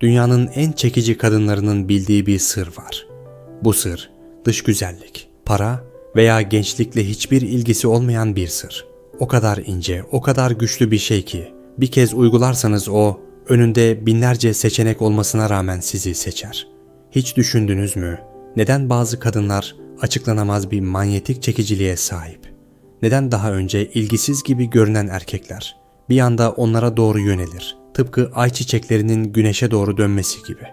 Dünyanın en çekici kadınlarının bildiği bir sır var. Bu sır dış güzellik, para veya gençlikle hiçbir ilgisi olmayan bir sır. O kadar ince, o kadar güçlü bir şey ki bir kez uygularsanız o önünde binlerce seçenek olmasına rağmen sizi seçer. Hiç düşündünüz mü? Neden bazı kadınlar açıklanamaz bir manyetik çekiciliğe sahip? Neden daha önce ilgisiz gibi görünen erkekler bir anda onlara doğru yönelir? Tıpkı ay çiçeklerinin güneşe doğru dönmesi gibi.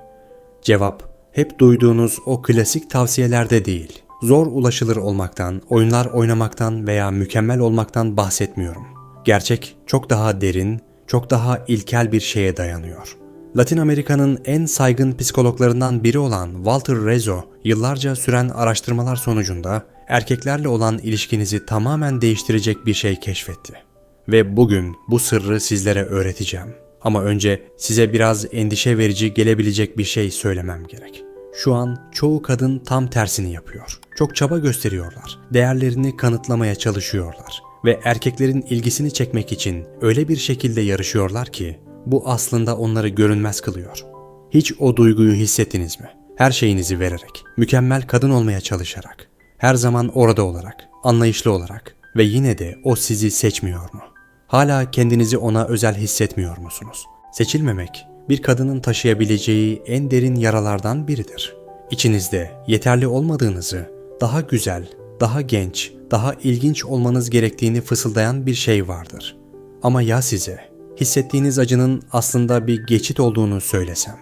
Cevap hep duyduğunuz o klasik tavsiyelerde değil. Zor ulaşılır olmaktan, oyunlar oynamaktan veya mükemmel olmaktan bahsetmiyorum. Gerçek çok daha derin, çok daha ilkel bir şeye dayanıyor. Latin Amerika'nın en saygın psikologlarından biri olan Walter Rezzo, yıllarca süren araştırmalar sonucunda erkeklerle olan ilişkinizi tamamen değiştirecek bir şey keşfetti. Ve bugün bu sırrı sizlere öğreteceğim. Ama önce size biraz endişe verici gelebilecek bir şey söylemem gerek. Şu an çoğu kadın tam tersini yapıyor. Çok çaba gösteriyorlar. Değerlerini kanıtlamaya çalışıyorlar ve erkeklerin ilgisini çekmek için öyle bir şekilde yarışıyorlar ki bu aslında onları görünmez kılıyor. Hiç o duyguyu hissettiniz mi? Her şeyinizi vererek, mükemmel kadın olmaya çalışarak, her zaman orada olarak, anlayışlı olarak ve yine de o sizi seçmiyor mu? Hala kendinizi ona özel hissetmiyor musunuz? Seçilmemek, bir kadının taşıyabileceği en derin yaralardan biridir. İçinizde yeterli olmadığınızı, daha güzel, daha genç, daha ilginç olmanız gerektiğini fısıldayan bir şey vardır. Ama ya size, hissettiğiniz acının aslında bir geçit olduğunu söylesem?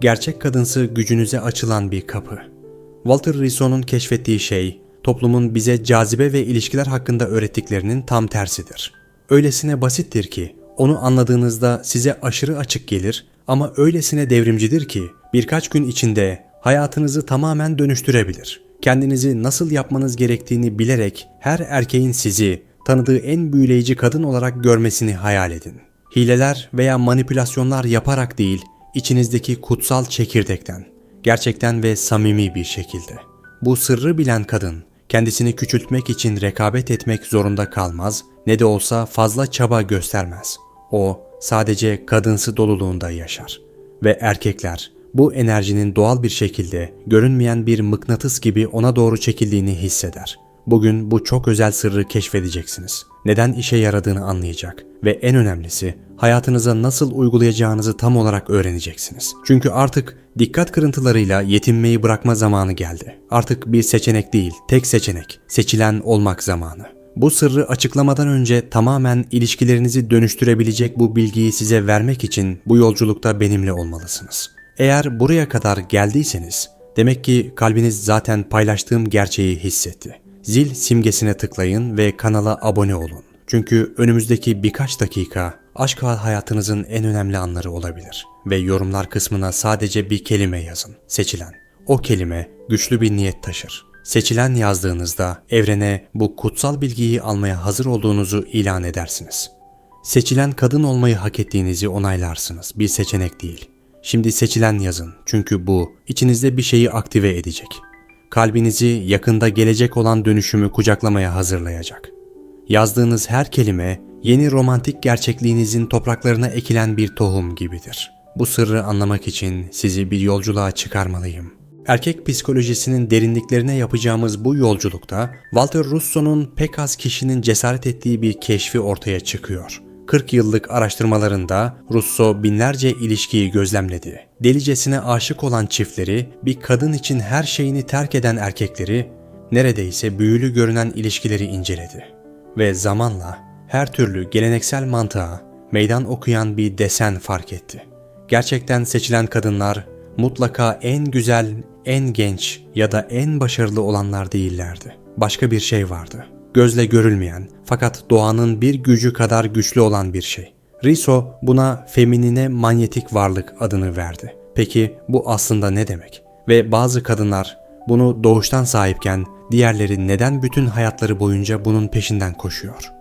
Gerçek kadınsı gücünüze açılan bir kapı. Walter Risso'nun keşfettiği şey, toplumun bize cazibe ve ilişkiler hakkında öğrettiklerinin tam tersidir. Öylesine basittir ki, onu anladığınızda size aşırı açık gelir ama öylesine devrimcidir ki birkaç gün içinde hayatınızı tamamen dönüştürebilir. Kendinizi nasıl yapmanız gerektiğini bilerek her erkeğin sizi tanıdığı en büyüleyici kadın olarak görmesini hayal edin. Hileler veya manipülasyonlar yaparak değil, içinizdeki kutsal çekirdekten, gerçekten ve samimi bir şekilde. Bu sırrı bilen kadın, kendisini küçültmek için rekabet etmek zorunda kalmaz, ne de olsa fazla çaba göstermez. O sadece kadınsı doluluğunda yaşar. Ve erkekler bu enerjinin doğal bir şekilde görünmeyen bir mıknatıs gibi ona doğru çekildiğini hisseder. Bugün bu çok özel sırrı keşfedeceksiniz. Neden işe yaradığını anlayacak ve en önemlisi hayatınıza nasıl uygulayacağınızı tam olarak öğreneceksiniz. Çünkü artık dikkat kırıntılarıyla yetinmeyi bırakma zamanı geldi. Artık bir seçenek değil, tek seçenek, seçilen olmak zamanı. Bu sırrı açıklamadan önce tamamen ilişkilerinizi dönüştürebilecek bu bilgiyi size vermek için bu yolculukta benimle olmalısınız. Eğer buraya kadar geldiyseniz demek ki kalbiniz zaten paylaştığım gerçeği hissetti. Zil simgesine tıklayın ve kanala abone olun. Çünkü önümüzdeki birkaç dakika aşk hayatınızın en önemli anları olabilir. Ve yorumlar kısmına sadece bir kelime yazın. Seçilen. O kelime güçlü bir niyet taşır. Seçilen yazdığınızda evrene bu kutsal bilgiyi almaya hazır olduğunuzu ilan edersiniz. Seçilen kadın olmayı hak ettiğinizi onaylarsınız. Bir seçenek değil. Şimdi seçilen yazın çünkü bu içinizde bir şeyi aktive edecek. Kalbinizi yakında gelecek olan dönüşümü kucaklamaya hazırlayacak. Yazdığınız her kelime yeni romantik gerçekliğinizin topraklarına ekilen bir tohum gibidir. Bu sırrı anlamak için sizi bir yolculuğa çıkarmalıyım. Erkek psikolojisinin derinliklerine yapacağımız bu yolculukta Walter Russo'nun pek az kişinin cesaret ettiği bir keşfi ortaya çıkıyor. 40 yıllık araştırmalarında Russo binlerce ilişkiyi gözlemledi. Delicesine aşık olan çiftleri, bir kadın için her şeyini terk eden erkekleri, neredeyse büyülü görünen ilişkileri inceledi. Ve zamanla her türlü geleneksel mantığa meydan okuyan bir desen fark etti. Gerçekten seçilen kadınlar mutlaka en güzel, en genç ya da en başarılı olanlar değillerdi. Başka bir şey vardı. Gözle görülmeyen fakat doğanın bir gücü kadar güçlü olan bir şey. Riso buna feminine manyetik varlık adını verdi. Peki bu aslında ne demek? Ve bazı kadınlar bunu doğuştan sahipken diğerleri neden bütün hayatları boyunca bunun peşinden koşuyor?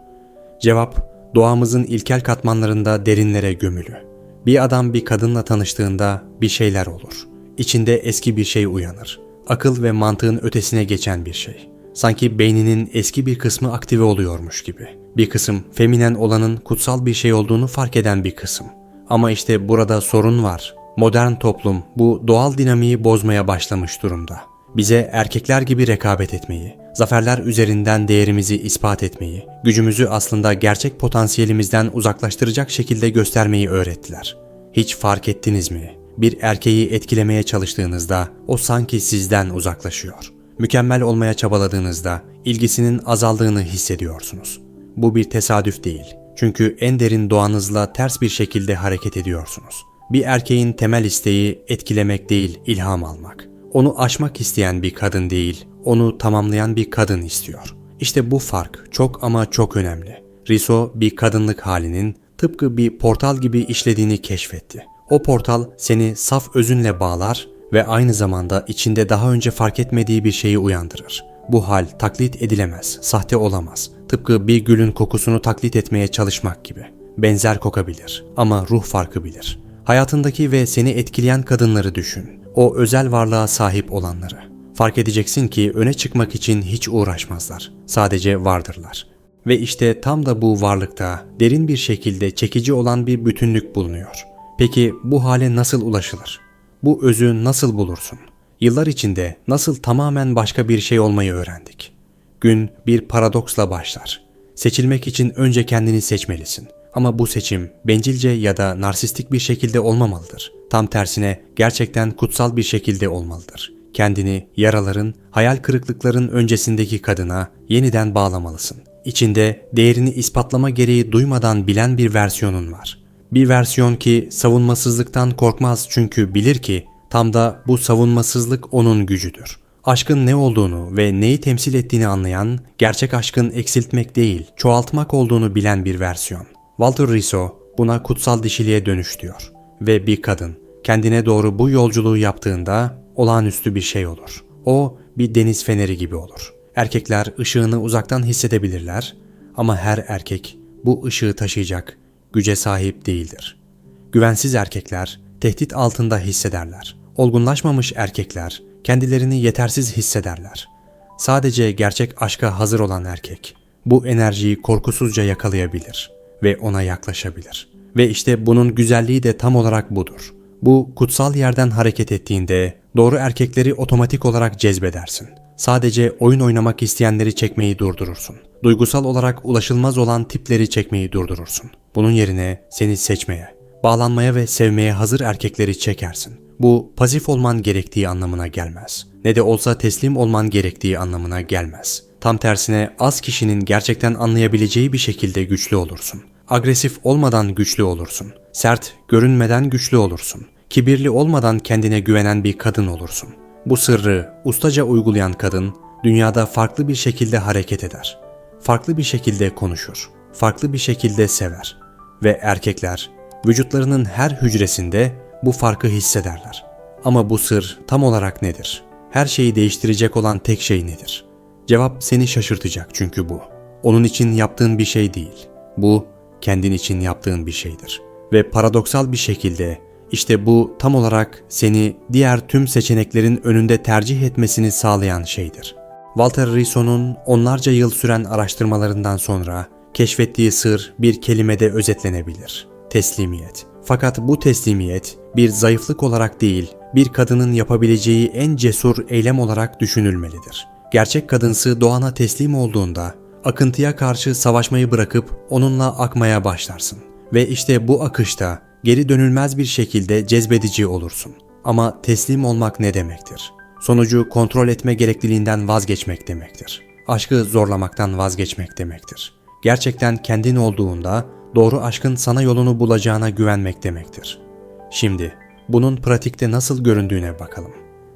Cevap doğamızın ilkel katmanlarında derinlere gömülü. Bir adam bir kadınla tanıştığında bir şeyler olur. İçinde eski bir şey uyanır. Akıl ve mantığın ötesine geçen bir şey. Sanki beyninin eski bir kısmı aktive oluyormuş gibi. Bir kısım feminen olanın kutsal bir şey olduğunu fark eden bir kısım. Ama işte burada sorun var. Modern toplum bu doğal dinamiği bozmaya başlamış durumda. Bize erkekler gibi rekabet etmeyi, zaferler üzerinden değerimizi ispat etmeyi, gücümüzü aslında gerçek potansiyelimizden uzaklaştıracak şekilde göstermeyi öğrettiler. Hiç fark ettiniz mi? Bir erkeği etkilemeye çalıştığınızda o sanki sizden uzaklaşıyor. Mükemmel olmaya çabaladığınızda ilgisinin azaldığını hissediyorsunuz. Bu bir tesadüf değil. Çünkü en derin doğanızla ters bir şekilde hareket ediyorsunuz. Bir erkeğin temel isteği etkilemek değil, ilham almak. Onu aşmak isteyen bir kadın değil, onu tamamlayan bir kadın istiyor. İşte bu fark çok ama çok önemli. Riso bir kadınlık halinin tıpkı bir portal gibi işlediğini keşfetti. O portal seni saf özünle bağlar ve aynı zamanda içinde daha önce fark etmediği bir şeyi uyandırır. Bu hal taklit edilemez, sahte olamaz. Tıpkı bir gülün kokusunu taklit etmeye çalışmak gibi. Benzer kokabilir ama ruh farkı bilir. Hayatındaki ve seni etkileyen kadınları düşün. O özel varlığa sahip olanları. Fark edeceksin ki öne çıkmak için hiç uğraşmazlar. Sadece vardırlar. Ve işte tam da bu varlıkta derin bir şekilde çekici olan bir bütünlük bulunuyor. Peki bu hale nasıl ulaşılır? Bu özü nasıl bulursun? Yıllar içinde nasıl tamamen başka bir şey olmayı öğrendik? Gün bir paradoksla başlar. Seçilmek için önce kendini seçmelisin. Ama bu seçim bencilce ya da narsistik bir şekilde olmamalıdır. Tam tersine gerçekten kutsal bir şekilde olmalıdır. Kendini yaraların, hayal kırıklıkların öncesindeki kadına yeniden bağlamalısın. İçinde değerini ispatlama gereği duymadan bilen bir versiyonun var. Bir versiyon ki savunmasızlıktan korkmaz çünkü bilir ki tam da bu savunmasızlık onun gücüdür. Aşkın ne olduğunu ve neyi temsil ettiğini anlayan, gerçek aşkın eksiltmek değil, çoğaltmak olduğunu bilen bir versiyon. Walter Rizzo buna kutsal dişiliğe dönüş diyor. Ve bir kadın kendine doğru bu yolculuğu yaptığında olağanüstü bir şey olur. O bir deniz feneri gibi olur. Erkekler ışığını uzaktan hissedebilirler ama her erkek bu ışığı taşıyacak güce sahip değildir. Güvensiz erkekler tehdit altında hissederler. Olgunlaşmamış erkekler kendilerini yetersiz hissederler. Sadece gerçek aşka hazır olan erkek bu enerjiyi korkusuzca yakalayabilir ve ona yaklaşabilir. Ve işte bunun güzelliği de tam olarak budur. Bu kutsal yerden hareket ettiğinde doğru erkekleri otomatik olarak cezbedersin. Sadece oyun oynamak isteyenleri çekmeyi durdurursun. Duygusal olarak ulaşılmaz olan tipleri çekmeyi durdurursun. Bunun yerine seni seçmeye, bağlanmaya ve sevmeye hazır erkekleri çekersin. Bu pasif olman gerektiği anlamına gelmez. Ne de olsa teslim olman gerektiği anlamına gelmez. Tam tersine az kişinin gerçekten anlayabileceği bir şekilde güçlü olursun. Agresif olmadan güçlü olursun. Sert, görünmeden güçlü olursun. Kibirli olmadan kendine güvenen bir kadın olursun. Bu sırrı ustaca uygulayan kadın dünyada farklı bir şekilde hareket eder. Farklı bir şekilde konuşur. Farklı bir şekilde sever. Ve erkekler vücutlarının her hücresinde bu farkı hissederler. Ama bu sır tam olarak nedir? Her şeyi değiştirecek olan tek şey nedir? Cevap seni şaşırtacak çünkü bu. Onun için yaptığın bir şey değil. Bu kendin için yaptığın bir şeydir. Ve paradoksal bir şekilde işte bu tam olarak seni diğer tüm seçeneklerin önünde tercih etmesini sağlayan şeydir. Walter Risso'nun onlarca yıl süren araştırmalarından sonra keşfettiği sır bir kelimede özetlenebilir. Teslimiyet. Fakat bu teslimiyet bir zayıflık olarak değil, bir kadının yapabileceği en cesur eylem olarak düşünülmelidir. Gerçek kadınsı doğana teslim olduğunda akıntıya karşı savaşmayı bırakıp onunla akmaya başlarsın. Ve işte bu akışta geri dönülmez bir şekilde cezbedici olursun. Ama teslim olmak ne demektir? Sonucu kontrol etme gerekliliğinden vazgeçmek demektir. Aşkı zorlamaktan vazgeçmek demektir. Gerçekten kendin olduğunda doğru aşkın sana yolunu bulacağına güvenmek demektir. Şimdi bunun pratikte nasıl göründüğüne bakalım.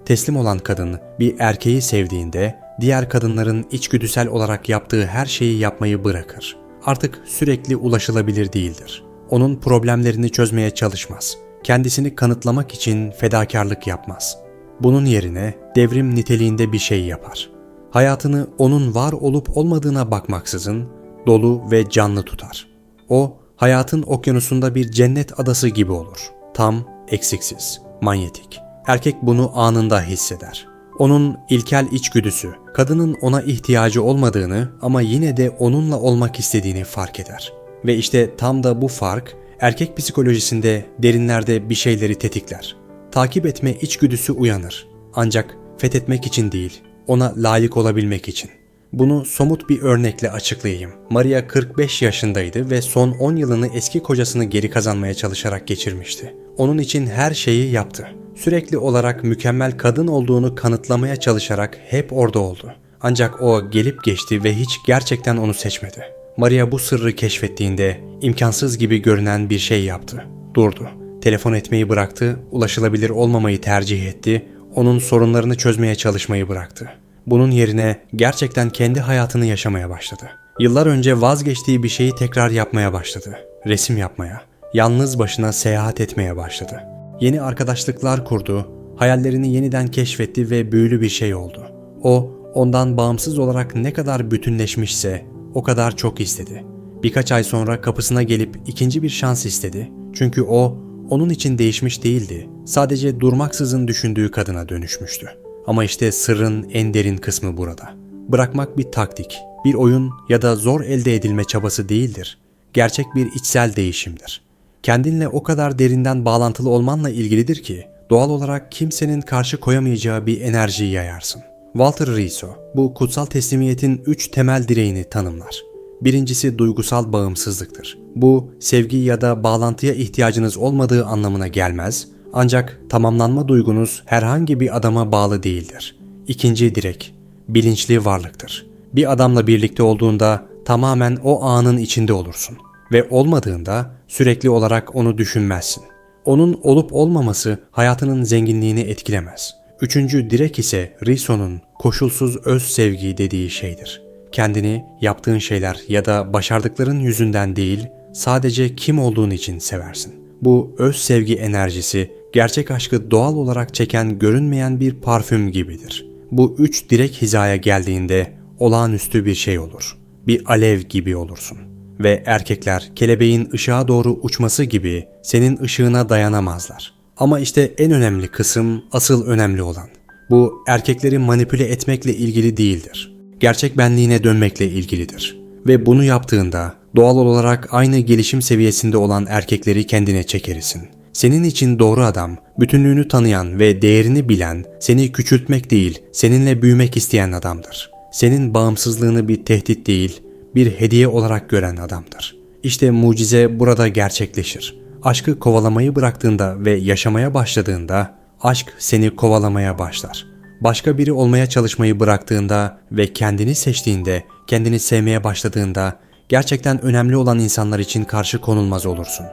Teslim olan kadın bir erkeği sevdiğinde diğer kadınların içgüdüsel olarak yaptığı her şeyi yapmayı bırakır. Artık sürekli ulaşılabilir değildir. Onun problemlerini çözmeye çalışmaz. Kendisini kanıtlamak için fedakarlık yapmaz. Bunun yerine devrim niteliğinde bir şey yapar. Hayatını onun var olup olmadığına bakmaksızın dolu ve canlı tutar. O, hayatın okyanusunda bir cennet adası gibi olur. Tam, eksiksiz, manyetik. Erkek bunu anında hisseder. Onun ilkel içgüdüsü, kadının ona ihtiyacı olmadığını ama yine de onunla olmak istediğini fark eder. Ve işte tam da bu fark erkek psikolojisinde derinlerde bir şeyleri tetikler. Takip etme içgüdüsü uyanır. Ancak fethetmek için değil, ona layık olabilmek için. Bunu somut bir örnekle açıklayayım. Maria 45 yaşındaydı ve son 10 yılını eski kocasını geri kazanmaya çalışarak geçirmişti. Onun için her şeyi yaptı. Sürekli olarak mükemmel kadın olduğunu kanıtlamaya çalışarak hep orada oldu. Ancak o gelip geçti ve hiç gerçekten onu seçmedi. Maria bu sırrı keşfettiğinde imkansız gibi görünen bir şey yaptı. Durdu. Telefon etmeyi bıraktı, ulaşılabilir olmamayı tercih etti, onun sorunlarını çözmeye çalışmayı bıraktı. Bunun yerine gerçekten kendi hayatını yaşamaya başladı. Yıllar önce vazgeçtiği bir şeyi tekrar yapmaya başladı. Resim yapmaya, yalnız başına seyahat etmeye başladı. Yeni arkadaşlıklar kurdu, hayallerini yeniden keşfetti ve büyülü bir şey oldu. O, ondan bağımsız olarak ne kadar bütünleşmişse o kadar çok istedi. Birkaç ay sonra kapısına gelip ikinci bir şans istedi. Çünkü o, onun için değişmiş değildi. Sadece durmaksızın düşündüğü kadına dönüşmüştü. Ama işte sırrın en derin kısmı burada. Bırakmak bir taktik, bir oyun ya da zor elde edilme çabası değildir. Gerçek bir içsel değişimdir. Kendinle o kadar derinden bağlantılı olmanla ilgilidir ki doğal olarak kimsenin karşı koyamayacağı bir enerjiyi yayarsın. Walter Rizzo bu kutsal teslimiyetin üç temel direğini tanımlar. Birincisi duygusal bağımsızlıktır. Bu sevgi ya da bağlantıya ihtiyacınız olmadığı anlamına gelmez ancak tamamlanma duygunuz herhangi bir adama bağlı değildir. İkinci direk, bilinçli varlıktır. Bir adamla birlikte olduğunda tamamen o anın içinde olursun ve olmadığında sürekli olarak onu düşünmezsin. Onun olup olmaması hayatının zenginliğini etkilemez. Üçüncü direk ise Risso'nun koşulsuz öz sevgi dediği şeydir. Kendini yaptığın şeyler ya da başardıkların yüzünden değil, sadece kim olduğun için seversin. Bu öz sevgi enerjisi gerçek aşkı doğal olarak çeken görünmeyen bir parfüm gibidir. Bu üç direk hizaya geldiğinde olağanüstü bir şey olur. Bir alev gibi olursun. Ve erkekler kelebeğin ışığa doğru uçması gibi senin ışığına dayanamazlar. Ama işte en önemli kısım asıl önemli olan. Bu erkekleri manipüle etmekle ilgili değildir. Gerçek benliğine dönmekle ilgilidir. Ve bunu yaptığında doğal olarak aynı gelişim seviyesinde olan erkekleri kendine çekerisin. Senin için doğru adam, bütünlüğünü tanıyan ve değerini bilen, seni küçültmek değil, seninle büyümek isteyen adamdır. Senin bağımsızlığını bir tehdit değil, bir hediye olarak gören adamdır. İşte mucize burada gerçekleşir. Aşkı kovalamayı bıraktığında ve yaşamaya başladığında aşk seni kovalamaya başlar. Başka biri olmaya çalışmayı bıraktığında ve kendini seçtiğinde, kendini sevmeye başladığında gerçekten önemli olan insanlar için karşı konulmaz olursun.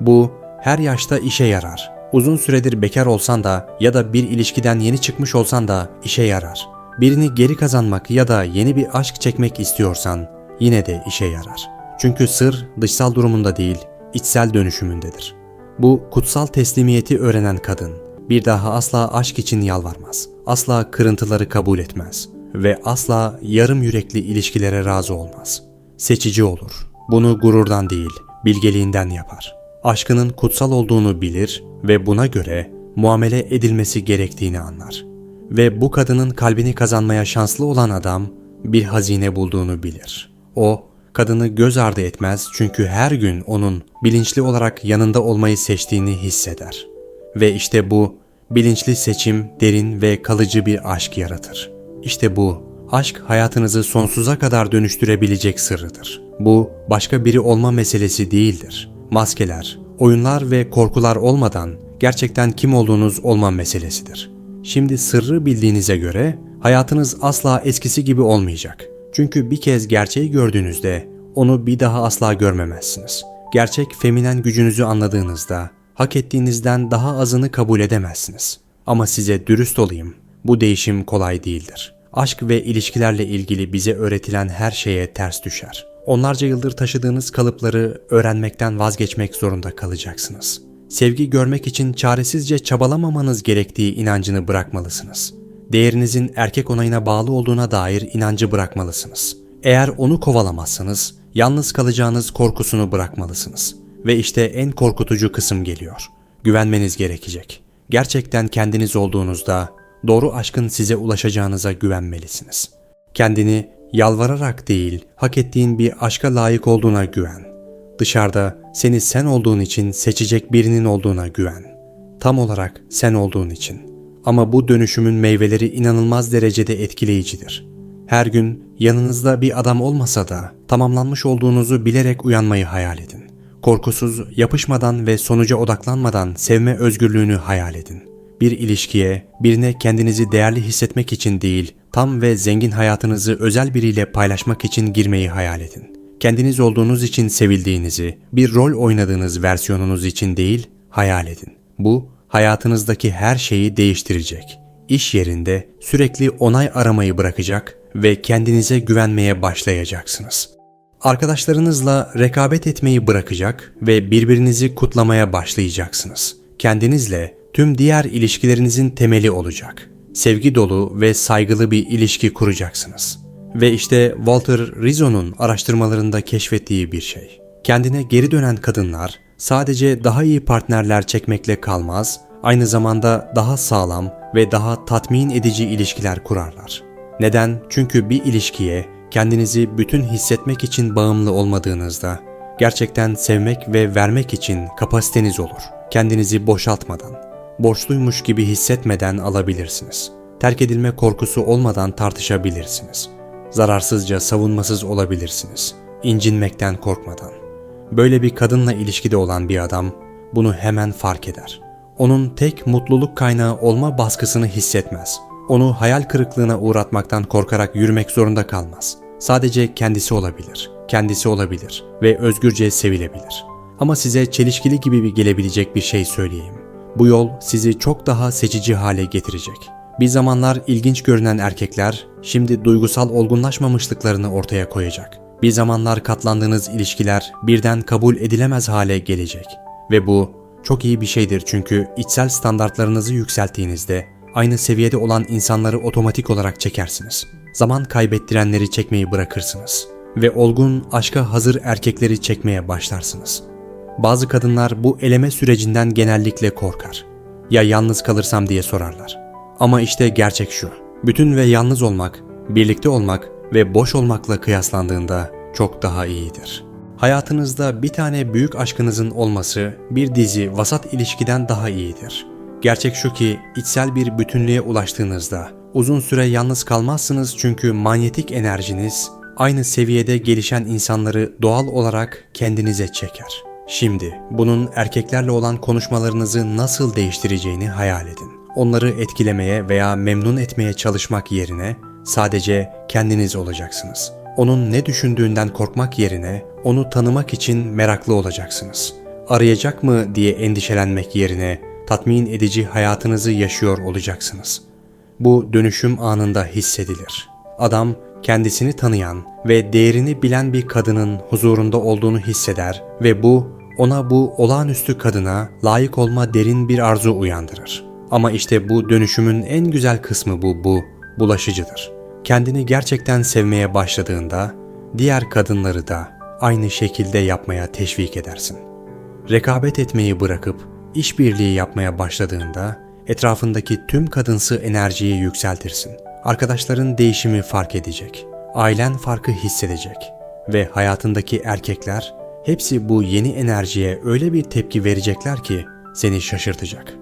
Bu her yaşta işe yarar. Uzun süredir bekar olsan da ya da bir ilişkiden yeni çıkmış olsan da işe yarar. Birini geri kazanmak ya da yeni bir aşk çekmek istiyorsan yine de işe yarar. Çünkü sır dışsal durumunda değil, içsel dönüşümündedir. Bu kutsal teslimiyeti öğrenen kadın bir daha asla aşk için yalvarmaz. Asla kırıntıları kabul etmez ve asla yarım yürekli ilişkilere razı olmaz. Seçici olur. Bunu gururdan değil, bilgeliğinden yapar. Aşkının kutsal olduğunu bilir ve buna göre muamele edilmesi gerektiğini anlar. Ve bu kadının kalbini kazanmaya şanslı olan adam bir hazine bulduğunu bilir. O kadını göz ardı etmez çünkü her gün onun bilinçli olarak yanında olmayı seçtiğini hisseder. Ve işte bu bilinçli seçim derin ve kalıcı bir aşk yaratır. İşte bu aşk hayatınızı sonsuza kadar dönüştürebilecek sırrıdır. Bu başka biri olma meselesi değildir. Maskeler, oyunlar ve korkular olmadan gerçekten kim olduğunuz olma meselesidir. Şimdi sırrı bildiğinize göre hayatınız asla eskisi gibi olmayacak. Çünkü bir kez gerçeği gördüğünüzde onu bir daha asla görmemezsiniz. Gerçek feminen gücünüzü anladığınızda hak ettiğinizden daha azını kabul edemezsiniz. Ama size dürüst olayım, bu değişim kolay değildir. Aşk ve ilişkilerle ilgili bize öğretilen her şeye ters düşer. Onlarca yıldır taşıdığınız kalıpları öğrenmekten vazgeçmek zorunda kalacaksınız. Sevgi görmek için çaresizce çabalamamanız gerektiği inancını bırakmalısınız. Değerinizin erkek onayına bağlı olduğuna dair inancı bırakmalısınız. Eğer onu kovalamazsanız yalnız kalacağınız korkusunu bırakmalısınız. Ve işte en korkutucu kısım geliyor. Güvenmeniz gerekecek. Gerçekten kendiniz olduğunuzda doğru aşkın size ulaşacağınıza güvenmelisiniz. Kendini yalvararak değil, hak ettiğin bir aşka layık olduğuna güven. Dışarıda seni sen olduğun için seçecek birinin olduğuna güven. Tam olarak sen olduğun için. Ama bu dönüşümün meyveleri inanılmaz derecede etkileyicidir. Her gün yanınızda bir adam olmasa da tamamlanmış olduğunuzu bilerek uyanmayı hayal edin. Korkusuz, yapışmadan ve sonuca odaklanmadan sevme özgürlüğünü hayal edin. Bir ilişkiye, birine kendinizi değerli hissetmek için değil, tam ve zengin hayatınızı özel biriyle paylaşmak için girmeyi hayal edin. Kendiniz olduğunuz için sevildiğinizi, bir rol oynadığınız versiyonunuz için değil, hayal edin. Bu, hayatınızdaki her şeyi değiştirecek. İş yerinde sürekli onay aramayı bırakacak ve kendinize güvenmeye başlayacaksınız. Arkadaşlarınızla rekabet etmeyi bırakacak ve birbirinizi kutlamaya başlayacaksınız. Kendinizle tüm diğer ilişkilerinizin temeli olacak. Sevgi dolu ve saygılı bir ilişki kuracaksınız. Ve işte Walter Rizzo'nun araştırmalarında keşfettiği bir şey. Kendine geri dönen kadınlar sadece daha iyi partnerler çekmekle kalmaz, aynı zamanda daha sağlam ve daha tatmin edici ilişkiler kurarlar. Neden? Çünkü bir ilişkiye kendinizi bütün hissetmek için bağımlı olmadığınızda, gerçekten sevmek ve vermek için kapasiteniz olur. Kendinizi boşaltmadan, borçluymuş gibi hissetmeden alabilirsiniz. Terk edilme korkusu olmadan tartışabilirsiniz. Zararsızca savunmasız olabilirsiniz. İncinmekten korkmadan. Böyle bir kadınla ilişkide olan bir adam bunu hemen fark eder. Onun tek mutluluk kaynağı olma baskısını hissetmez. Onu hayal kırıklığına uğratmaktan korkarak yürümek zorunda kalmaz. Sadece kendisi olabilir, kendisi olabilir ve özgürce sevilebilir. Ama size çelişkili gibi gelebilecek bir şey söyleyeyim. Bu yol sizi çok daha seçici hale getirecek. Bir zamanlar ilginç görünen erkekler şimdi duygusal olgunlaşmamışlıklarını ortaya koyacak. Bir zamanlar katlandığınız ilişkiler birden kabul edilemez hale gelecek. Ve bu çok iyi bir şeydir çünkü içsel standartlarınızı yükselttiğinizde aynı seviyede olan insanları otomatik olarak çekersiniz. Zaman kaybettirenleri çekmeyi bırakırsınız ve olgun, aşka hazır erkekleri çekmeye başlarsınız. Bazı kadınlar bu eleme sürecinden genellikle korkar. Ya yalnız kalırsam diye sorarlar. Ama işte gerçek şu. Bütün ve yalnız olmak, birlikte olmak ve boş olmakla kıyaslandığında çok daha iyidir. Hayatınızda bir tane büyük aşkınızın olması bir dizi vasat ilişkiden daha iyidir. Gerçek şu ki içsel bir bütünlüğe ulaştığınızda uzun süre yalnız kalmazsınız çünkü manyetik enerjiniz aynı seviyede gelişen insanları doğal olarak kendinize çeker. Şimdi bunun erkeklerle olan konuşmalarınızı nasıl değiştireceğini hayal edin. Onları etkilemeye veya memnun etmeye çalışmak yerine sadece kendiniz olacaksınız. Onun ne düşündüğünden korkmak yerine onu tanımak için meraklı olacaksınız. Arayacak mı diye endişelenmek yerine tatmin edici hayatınızı yaşıyor olacaksınız. Bu dönüşüm anında hissedilir. Adam kendisini tanıyan ve değerini bilen bir kadının huzurunda olduğunu hisseder ve bu ona bu olağanüstü kadına layık olma derin bir arzu uyandırır. Ama işte bu dönüşümün en güzel kısmı bu bu bulaşıcıdır. Kendini gerçekten sevmeye başladığında diğer kadınları da aynı şekilde yapmaya teşvik edersin. Rekabet etmeyi bırakıp işbirliği yapmaya başladığında etrafındaki tüm kadınsı enerjiyi yükseltirsin. Arkadaşların değişimi fark edecek. Ailen farkı hissedecek ve hayatındaki erkekler hepsi bu yeni enerjiye öyle bir tepki verecekler ki seni şaşırtacak.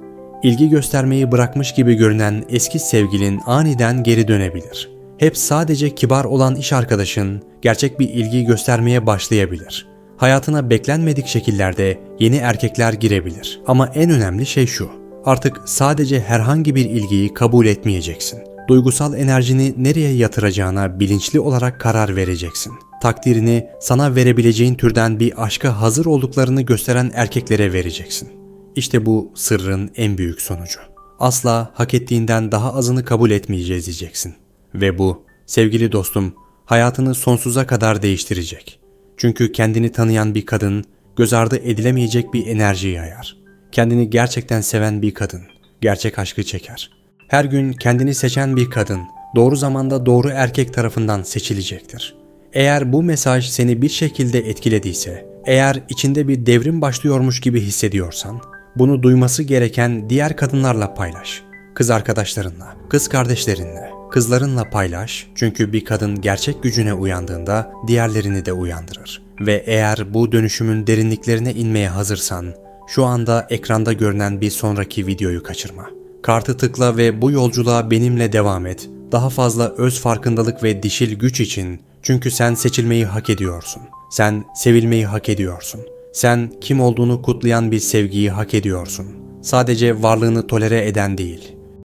İlgi göstermeyi bırakmış gibi görünen eski sevgilin aniden geri dönebilir. Hep sadece kibar olan iş arkadaşın gerçek bir ilgi göstermeye başlayabilir. Hayatına beklenmedik şekillerde yeni erkekler girebilir. Ama en önemli şey şu. Artık sadece herhangi bir ilgiyi kabul etmeyeceksin. Duygusal enerjini nereye yatıracağına bilinçli olarak karar vereceksin. Takdirini sana verebileceğin türden bir aşka hazır olduklarını gösteren erkeklere vereceksin. İşte bu sırrın en büyük sonucu. Asla hak ettiğinden daha azını kabul etmeyeceğiz diyeceksin. Ve bu, sevgili dostum, hayatını sonsuza kadar değiştirecek. Çünkü kendini tanıyan bir kadın göz ardı edilemeyecek bir enerji yayar. Kendini gerçekten seven bir kadın gerçek aşkı çeker. Her gün kendini seçen bir kadın doğru zamanda doğru erkek tarafından seçilecektir. Eğer bu mesaj seni bir şekilde etkilediyse, eğer içinde bir devrim başlıyormuş gibi hissediyorsan, bunu duyması gereken diğer kadınlarla paylaş. Kız arkadaşlarınla, kız kardeşlerinle, kızlarınla paylaş çünkü bir kadın gerçek gücüne uyandığında diğerlerini de uyandırır. Ve eğer bu dönüşümün derinliklerine inmeye hazırsan, şu anda ekranda görünen bir sonraki videoyu kaçırma. Kartı tıkla ve bu yolculuğa benimle devam et. Daha fazla öz farkındalık ve dişil güç için çünkü sen seçilmeyi hak ediyorsun. Sen sevilmeyi hak ediyorsun. Sen kim olduğunu kutlayan bir sevgiyi hak ediyorsun. Sadece varlığını tolere eden değil,